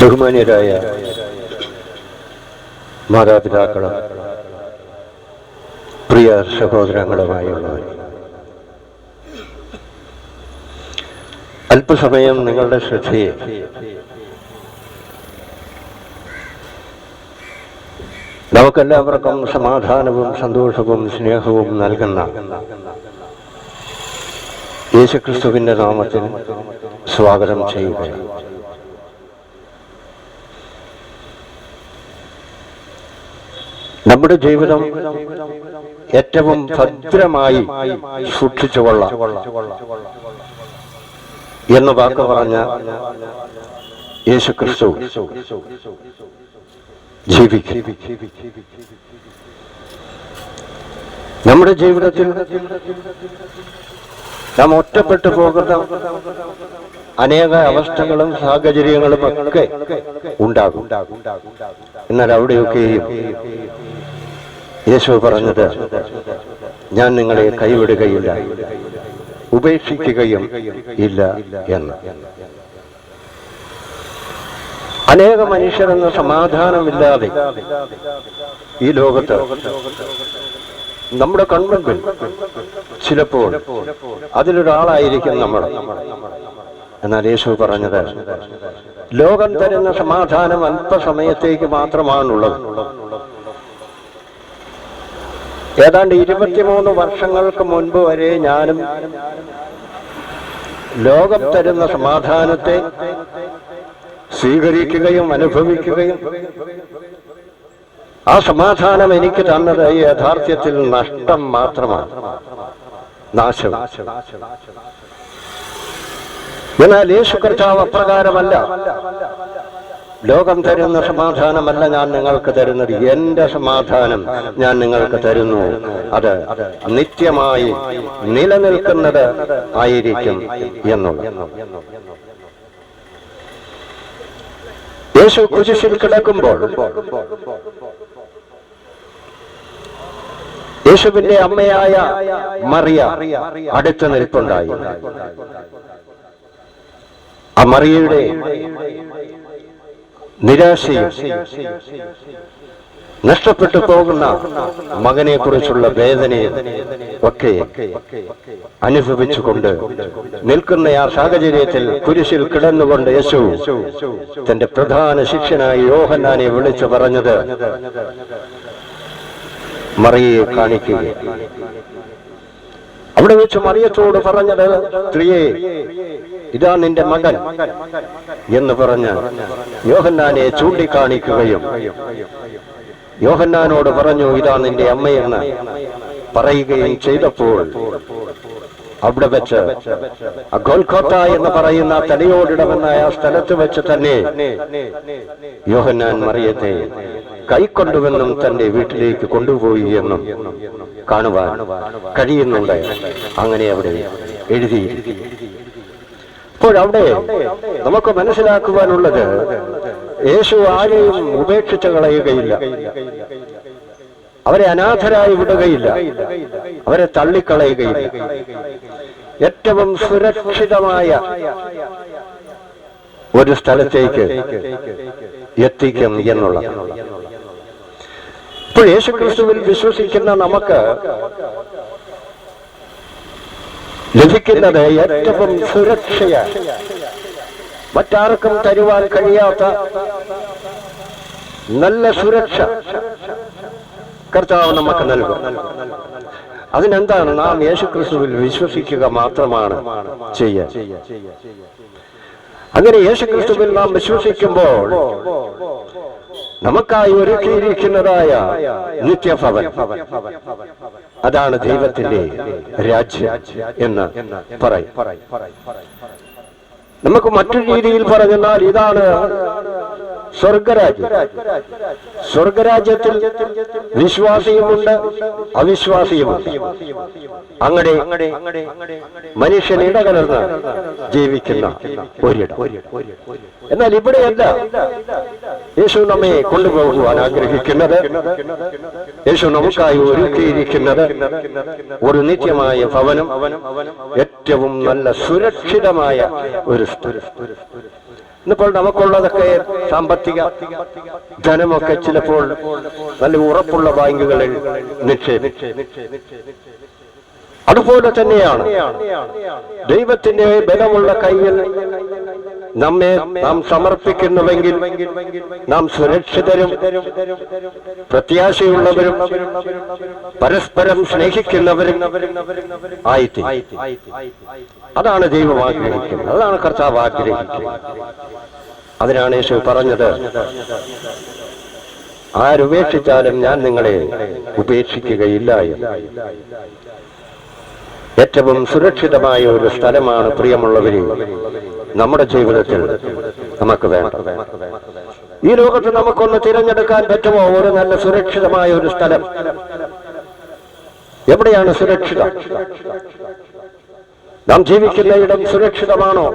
ബഹുമാന്യരായ മാതാപിതാക്കളും പ്രിയ സഹോദരങ്ങളുമായുള്ളവർ അല്പസമയം നിങ്ങളുടെ ശ്രദ്ധയെ നമുക്കെല്ലാവർക്കും സമാധാനവും സന്തോഷവും സ്നേഹവും നൽകുന്ന യേശുക്രിസ്തുവിന്റെ നാമത്തിൽ സ്വാഗതം ചെയ്യുകയാണ്. നമ്മുടെ ജീവിതം ഏറ്റവും ഭദ്രമായി സൂക്ഷിച്ചുകൊള്ളാം എന്ന് വാക്ക് പറഞ്ഞ യേശുക്രിസ്തു നമ്മുടെ ജീവിതത്തിൽ നാം ഒറ്റപ്പെട്ടു പോകുന്ന അനേക അവസ്ഥകളും സാഹചര്യങ്ങളും ഒക്കെ ഉണ്ടാകും. എന്നാൽ അവിടെയൊക്കെയും യേശു പറഞ്ഞത് ഞാൻ നിങ്ങളെ കൈവിടുകയില്ല ഉപേക്ഷിക്കുകയും ഇല്ല എന്ന്. അനേക മനുഷ്യരെന്ന സമാധാനമില്ലാതെ ഈ ലോകത്ത് നമ്മുടെ കൺമുമ്പിൽ ചിലപ്പോൾ അതിലൊരാളായിരിക്കും നമ്മൾ. എന്നാൽ യേശു പറഞ്ഞത് ലോകം തരുന്ന സമാധാനം അല്പസമയത്തേക്ക് മാത്രമാണുള്ളത്. ഏതാണ്ട് ഇരുപത്തിമൂന്ന് വർഷങ്ങൾക്ക് മുൻപ് വരെ ഞാനും ലോകം തരുന്ന സമാധാനത്തെ സ്വീകരിക്കുകയും അനുഭവിക്കുകയും ആ സമാധാനം എനിക്ക് തന്നത് യഥാർത്ഥ്യത്തിൽ നഷ്ടം മാത്രമാണ് നാശം. എന്നാൽ യേശു കർത്താവ് അപ്രകാരമല്ല. ലോകം തരുന്ന സമാധാനമല്ല ഞാൻ നിങ്ങൾക്ക് തരുന്നത്. എന്റെ സമാധാനം ഞാൻ നിങ്ങൾക്ക് തരുന്നു. അത് നിത്യമായി നിലനിൽക്കുന്നത് ആയിരിക്കും എന്നുള്ളത്. യേശു കുരിശിൽ കിടക്കുമ്പോൾ യേശുവിന്റെ അമ്മയായ മറിയ അടുത്ത് നിൽപ്പുണ്ടായി. ആ മറിയയുടെ നിരാശയും നഷ്ടപ്പെട്ടു പോകുന്ന മകനെ കുറിച്ചുള്ള വേദനയും ഒക്കെ അനുഭവിച്ചുകൊണ്ട് നിൽക്കുന്ന ആ സാഹചര്യത്തിൽ കുരിശിൽ കിടന്നുകൊണ്ട് യേശു തന്റെ പ്രധാന ശിഷ്യനായി യോഹന്നാനെ വിളിച്ചു പറഞ്ഞത് മറിയെ കാണിക്കുക. അവിടെ വെച്ച് മറിയത്തോട് പറഞ്ഞത് സ്ത്രീയെ ഇതാ നിന്റെ മകൻ എന്ന് പറഞ്ഞ് യോഹന്നാനെ ചൂണ്ടിക്കാണിക്കുകയും യോഹന്നാനോട് പറഞ്ഞു ഇതാ നിന്റെ അമ്മയെന്ന് പറയുകയും ചെയ്തപ്പോൾ അവിടെ വെച്ച് ഗോൽഖോത്ത എന്ന് പറയുന്ന തടിയോടിടമെന്ന ആ സ്ഥലത്ത് വെച്ച് തന്നെ യോഹന്നാൻ മറിയത്തെ കൈക്കൊണ്ടുവെന്നും തന്റെ വീട്ടിലേക്ക് കൊണ്ടുപോയി എന്നും കാണുവാൻ കഴിയുന്നുണ്ട്. അങ്ങനെ അവിടെ എഴുതി അപ്പോഴവിടെ നമുക്ക് മനസ്സിലാക്കുവാനുള്ളത് യേശു ആരെയും ഉപേക്ഷിച്ച് കളയുകയില്ല. അവരെ അനാഥരായി വിടുകയില്ല. അവരെ തള്ളിക്കളയുകയില്ല. ഏറ്റവും സുരക്ഷിതമായ ഒരു സ്ഥലത്തേക്ക് എത്തിക്കും എന്നുള്ള ഇപ്പോൾ യേശുക്രിസ്തുവിൽ വിശ്വസിക്കുന്ന നമുക്ക് ലഭിക്കുന്നത് ഏറ്റവും സുരക്ഷയാണ്. മറ്റാർക്കും തരുവാൻ കഴിയാത്ത നല്ല സുരക്ഷ കർത്താവ് നമുക്ക് നൽകും. അതിനെന്താണ് നാം യേശുക്രിസ്തുവിൽ വിശ്വസിക്കുക മാത്രമാണ് ചെയ്യാൻ. അങ്ങനെ യേശുക്രിസ്തുവിൽ നാം വിശ്വസിക്കുമ്പോൾ നമുക്കായി ഒരുക്കിയിരിക്കുന്നതായ നിത്യഭവൻ. അതാണ് ദൈവത്തിന്റെ രാജ്യം എന്ന് പറയും. നമുക്ക് മറ്റൊരു രീതിയിൽ പറഞ്ഞെന്നാൽ ഇതാണ് സ്വർഗരാജ്യം. സ്വർഗരാജ്യത്തിൽ വിശ്വാസിയുമുണ്ട് അവിശ്വാസിയുമുണ്ട്. അങ്ങനെ മനുഷ്യൻ ഇടകലർന്ന് ജീവിക്കുന്ന ഒരിടം. എന്നാൽ ഇവിടെയല്ല യേശു നമ്മെ കൊണ്ടുപോകുവാൻ ആഗ്രഹിക്കുന്നത്. യേശു നമുക്കായി ഒരുക്കിയിരിക്കുന്നത് ഒരു നിത്യമായ ഭവനം ഏറ്റവും നല്ല സുരക്ഷിതമായ ഒരു സ്ഥലം. ഇന്നിപ്പോൾ നമുക്കുള്ളതൊക്കെ സാമ്പത്തിക ധനമൊക്കെ ചിലപ്പോൾ നല്ല ഉറപ്പുള്ള ബാങ്കുകളിൽ അതുപോലെ തന്നെയാണ് ദൈവത്തിന്റെ ബലമുള്ള കയ്യിൽ നമ്മെ നാം സമർപ്പിക്കുന്നുവെങ്കിൽ നാം സുരക്ഷിതരും പ്രത്യാശയുള്ളവരും പരസ്പരം സ്നേഹിക്കുന്നവരും ആയിട്ട്. അതാണ് ദൈവം ആഗ്രഹിക്കുന്നത്. അതാണ് കർത്താവ് ആഗ്രഹിക്കുന്നത്. അതിനാണ് യേശു പറഞ്ഞത് ആരുപേക്ഷിച്ചാലും ഞാൻ നിങ്ങളെ ഉപേക്ഷിക്കുകയില്ല ഏറ്റവും സുരക്ഷിതമായ ഒരു സ്ഥലമാണ് പ്രിയമുള്ളവര്. നമ്മുടെ ജീവിതത്തിൽ നമുക്ക് വേണ്ടത് ഈ ലോകത്ത് നമുക്കൊന്ന് തിരഞ്ഞെടുക്കാൻ പറ്റുമോ? ഒരു നല്ല സുരക്ഷിതമായ ഒരു സ്ഥലം. എവിടെയാണ് സുരക്ഷിതം? നാം ജീവിക്കുന്ന ഇടം സുരക്ഷിതമാണോ?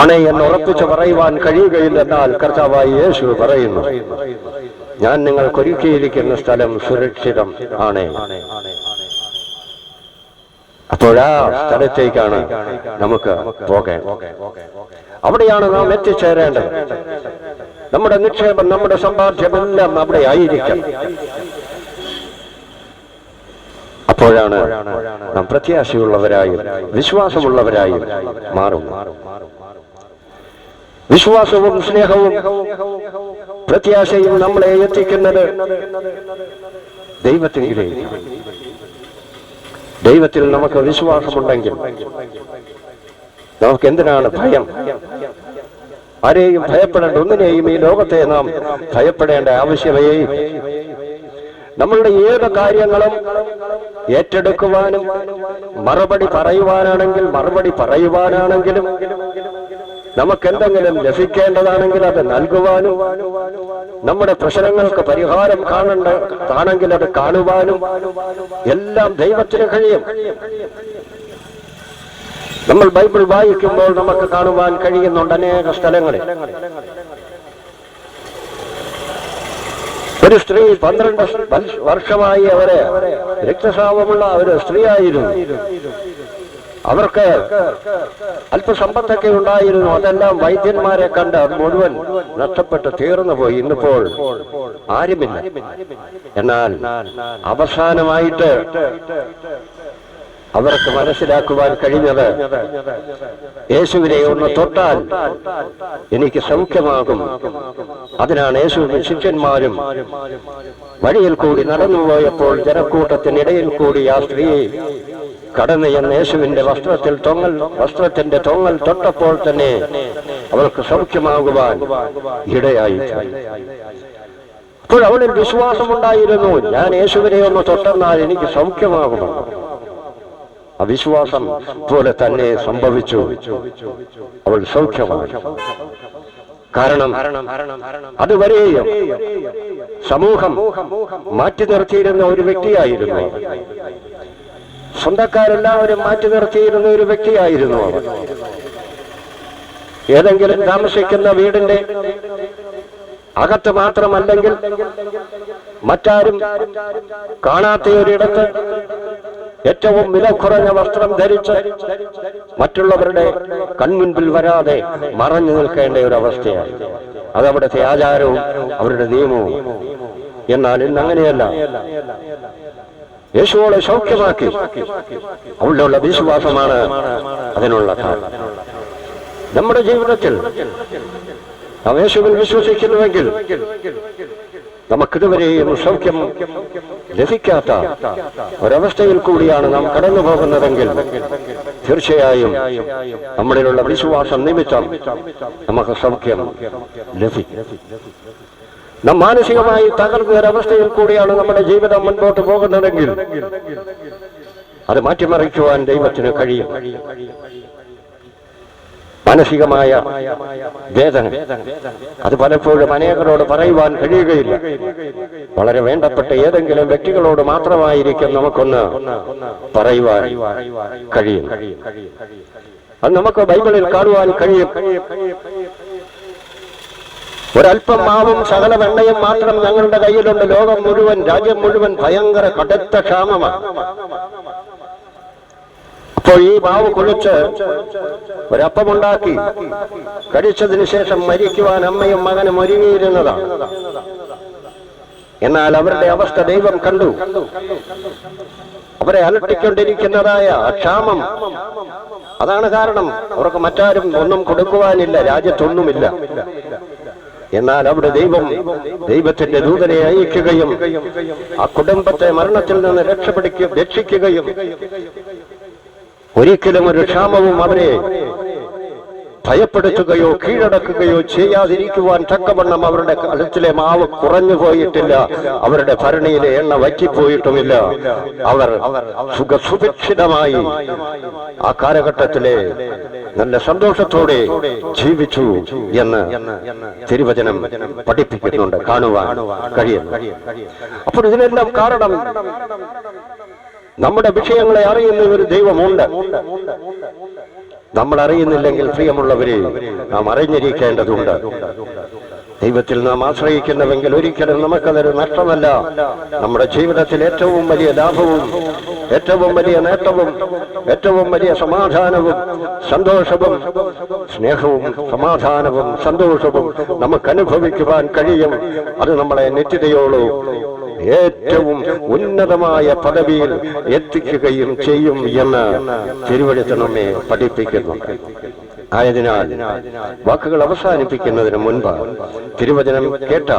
ആണേ എന്ന് ഉറപ്പിച്ച് പറയുവാൻ കഴിയുകയില്ലെന്നാൽ കർത്താവായി യേശു പറയുന്നു ഞാൻ നിങ്ങൾക്ക് ഒരുക്കിയിരിക്കുന്ന സ്ഥലം സുരക്ഷിതം ആണേ. അപ്പോഴാ സ്ഥലത്തേക്കാണ് നമുക്ക് പോകേണ്ടത് അവിടെയാണ് നാം എത്തിച്ചേരേണ്ടത്. നമ്മുടെ നിക്ഷേപം നമ്മുടെ സമ്പാദ്യമെല്ലാം അവിടെ ആയിരിക്കണം അപ്പോഴാണ് നാം പ്രത്യാശയുള്ളവരായും വിശ്വാസമുള്ളവരായും മാറും വിശ്വാസവും സ്നേഹവും പ്രത്യാശയും നമ്മളെ എത്തിക്കുന്നത് ദൈവത്തിലേക്ക് ദൈവത്തിൽ നമുക്ക് വിശ്വാസമുണ്ടെങ്കിൽ നമുക്ക് എന്തിനാണ് ഭയം? ആരെയും ഭയപ്പെടേണ്ട ഒന്നിനെയും ഈ ലോകത്തെ നാം ഭയപ്പെടേണ്ട ആവശ്യമേ നമ്മളുടെ ഏത് കാര്യങ്ങളും ഏറ്റെടുക്കുവാനും മറുപടി പറയുവാനാണെങ്കിൽ മറുപടി പറയുവാനാണെങ്കിലും നമുക്കെന്തെങ്കിലും ലഭിക്കേണ്ടതാണെങ്കിൽ അത് നൽകുവാനും നമ്മുടെ പ്രശ്നങ്ങൾക്ക് പരിഹാരം കാണണ്ട കാണെങ്കിൽ അത് കാണുവാനും എല്ലാം ദൈവത്തിന് കഴിയും. നമ്മൾ ബൈബിൾ വായിക്കുമ്പോൾ നമുക്ക് കാണുവാൻ കഴിയുന്നുണ്ട് അനേക സ്ഥലങ്ങളിൽ. ഒരു സ്ത്രീ പന്ത്രണ്ട് വർഷ- വർഷമായി അവരെ രക്തസ്രാവമുള്ള ഒരു സ്ത്രീയായിരുന്നു അവർക്ക് അല്പസമ്പത്തൊക്കെ ഉണ്ടായിരുന്നു. അതെല്ലാം വൈദ്യന്മാരെ കണ്ട് മുഴുവൻ നഷ്ടപ്പെട്ട് തീർന്നു പോയി. ഇന്നിപ്പോൾ ആരുമില്ല. എന്നാൽ അവസാനമായിട്ട് അവർക്ക് മനസ്സിലാക്കുവാൻ കഴിഞ്ഞത് യേശുവിനെ ഒന്ന് തൊട്ടാൽ എനിക്ക് സൗഖ്യമാകും. അതിനാണ് യേശുവിന്റെ ശിഷ്യന്മാരും വഴിയിൽ കൂടി നടന്നുപോയപ്പോൾ ജനക്കൂട്ടത്തിനിടയിൽ കൂടി ആ സ്ത്രീ കടന്നു ചെന്ന യേശുവിന്റെ വസ്ത്രത്തിൽ തൊങ്ങൽ വസ്ത്രത്തിന്റെ തൊങ്ങൽ തൊട്ടപ്പോൾ തന്നെ അവൾക്ക് സൗഖ്യമാകുവാൻ ഇടയായി. അപ്പോൾ അവളിൽ വിശ്വാസമുണ്ടായിരുന്നു. ഞാൻ യേശുവിനെ ഒന്ന് തൊട്ടെന്നാൽ എനിക്ക് സൗഖ്യമാകുമെന്ന് അവിശ്വാസം പോലെ തന്നെ സംഭവിച്ചു. അവൾ സൗഖ്യമായി. കാരണം അതുവരെയും സമൂഹം മാറ്റി നിർത്തിയിരുന്ന ഒരു വ്യക്തിയായിരുന്നു. സ്വന്തക്കാരെല്ലാവരും മാറ്റി നിർത്തിയിരുന്ന ഒരു വ്യക്തിയായിരുന്നു അവർ ഏതെങ്കിലും താമസിക്കുന്ന വീടിന്റെ അകത്ത് മാത്രമല്ലെങ്കിൽ മറ്റാരും കാണാത്ത ഒരിടത്ത് ഏറ്റവും വില കുറഞ്ഞ വസ്ത്രം ധരിച്ച് മറ്റുള്ളവരുടെ കൺമുൻപിൽ വരാതെ മറഞ്ഞു നിൽക്കേണ്ട ഒരു അവസ്ഥയാണ്. അതവിടുത്തെ ആചാരവും അവരുടെ നിയമവും. എന്നാൽ ഇന്ന് അങ്ങനെയല്ല. യേശുവോളെ സൗഖ്യമാക്കി. അവളുടെ വിശ്വാസമാണ് അതിനുള്ള നമ്മുടെ ജീവിതത്തിൽ യേശുവിൽ വിശ്വസിക്കുന്നുവെങ്കിൽ നമുക്കിതുവരെയും സൗഖ്യം ലഭിക്കാത്ത ഒരവസ്ഥയിൽ കൂടിയാണ് നാം കടന്നു പോകുന്നതെങ്കിൽ തീർച്ചയായും നമ്മളിലുള്ള വിശ്വാസം നിമിത്തം നമുക്ക് സൗഖ്യം ലഭിക്കും. നാം മാനസികമായി തകർന്ന ഒരവസ്ഥയിൽ കൂടിയാണ് നമ്മുടെ ജീവിതം മുൻപോട്ട് പോകുന്നതെങ്കിൽ അത് മാറ്റിമറിക്കുവാൻ ദൈവത്തിന് കഴിയും. മാനസികമായ വേദന അത് പലപ്പോഴും അനേകരോട് പറയുവാൻ കഴിയുകയില്ല. വളരെ വേണ്ടപ്പെട്ട ഏതെങ്കിലും വ്യക്തികളോട് മാത്രമായിരിക്കും നമുക്കൊന്ന് പറയുവാൻ കഴിയും. അത് നമുക്ക് ബൈബിളിൽ കാണുവാൻ കഴിയും. ഒരല്പം മാവും സകല വെണ്ണയും മാത്രം ഞങ്ങളുടെ കയ്യിലുണ്ട്. ലോകം മുഴുവൻ രാജ്യം മുഴുവൻ ഭയങ്കര കടുത്ത ക്ഷാമമാണ്. അപ്പോൾ ഈ മാവ് കുളിച്ച് ഒരപ്പമുണ്ടാക്കി കഴിച്ചതിന് ശേഷം മരിക്കുവാൻ അമ്മയും മകനും ഒരുങ്ങിയിരുന്നതാണ്. എന്നാൽ അവരുടെ അവസ്ഥ ദൈവം കണ്ടു. അവരെ അലട്ടിക്കൊണ്ടിരിക്കുന്നതായ ക്ഷാമം. അതാണ് കാരണം. അവർക്ക് മറ്റാരും ഒന്നും കൊടുക്കുവാനില്ല. രാജ്യത്തൊന്നുമില്ല. എന്നാൽ അവിടെ ദൈവം ദൈവത്തിന്റെ ദൂതനെ അയക്കുകയും ആ കുടുംബത്തെ മരണത്തിൽ നിന്ന് രക്ഷപ്പെടുക്കുകയും രക്ഷിക്കുകയും ഒരിക്കലും ഒരു ക്ഷാമവും അവരെ ഭയപ്പെടുത്തുകയോ കീഴടക്കുകയോ ചെയ്യാതിരിക്കുവാൻ തക്കവണ്ണം അവരുടെ കഴുത്തിലെ മാവ് കുറഞ്ഞു പോയിട്ടില്ല. അവരുടെ ഭരണിയിലെ എണ്ണ വറ്റിപ്പോയിട്ടുമില്ല. അവർ സുഖസുഭിക്ഷിതമായി ആ കാലഘട്ടത്തിലെ നല്ല സന്തോഷത്തോടെ ജീവിച്ചു എന്ന് തിരുവചനം പഠിപ്പിക്കുന്നുണ്ട്. കാണുവാൻ കഴിയുന്നു. അപ്പോൾ ഇതിനെല്ലാം കാരണം നമ്മുടെ വിഷയങ്ങളെ അറിയുന്ന ഒരു ദൈവമുണ്ട്. നമ്മൾ അറിയുന്നില്ലെങ്കിൽ പ്രിയമുള്ളവരെ നാം അറിഞ്ഞിരിക്കേണ്ടതുണ്ട്. ദൈവത്തിൽ നാം ആശ്രയിക്കുന്നുവെങ്കിൽ ഒരിക്കലും നമുക്കതൊരു നഷ്ടമല്ല. നമ്മുടെ ജീവിതത്തിൽ ഏറ്റവും വലിയ ലാഭവും ഏറ്റവും വലിയ നേട്ടവും ഏറ്റവും വലിയ സമാധാനവും സന്തോഷവും സ്നേഹവും സമാധാനവും സന്തോഷവും നമുക്ക് അനുഭവിക്കുവാൻ കഴിയും. അത് നമ്മളെ നിത്യതയോളൂ. ഏറ്റവും ഉന്നതമായ പദവിയിൽ എത്തിക്കുകയും ചെയ്യും എന്ന് തിരുവഴുത്ത് നമ്മെ ആയതിനാൽ വാക്കുകൾ അവസാനിപ്പിക്കുന്നതിന് മുൻപ് തിരുവചനം കേട്ട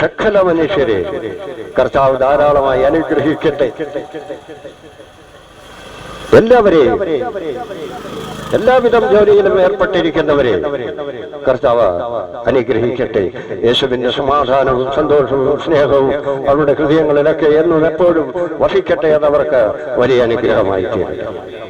സകല മനുഷ്യരെ കർത്താവ് ധാരാളമായി അനുഗ്രഹിക്കട്ടെ. എല്ലാവരെയും എല്ലാവിധം ജോലിയിലും ഏർപ്പെട്ടിരിക്കുന്നവരെ കർത്താവ് അനുഗ്രഹിക്കട്ടെ. യേശുവിന്റെ സമാധാനവും സന്തോഷവും സ്നേഹവും അവരുടെ ഹൃദയങ്ങളിലൊക്കെ എന്നും എപ്പോഴും വസിക്കട്ടെ എന്നവർക്ക് വലിയ അനുഗ്രഹമായി തീരട്ടെ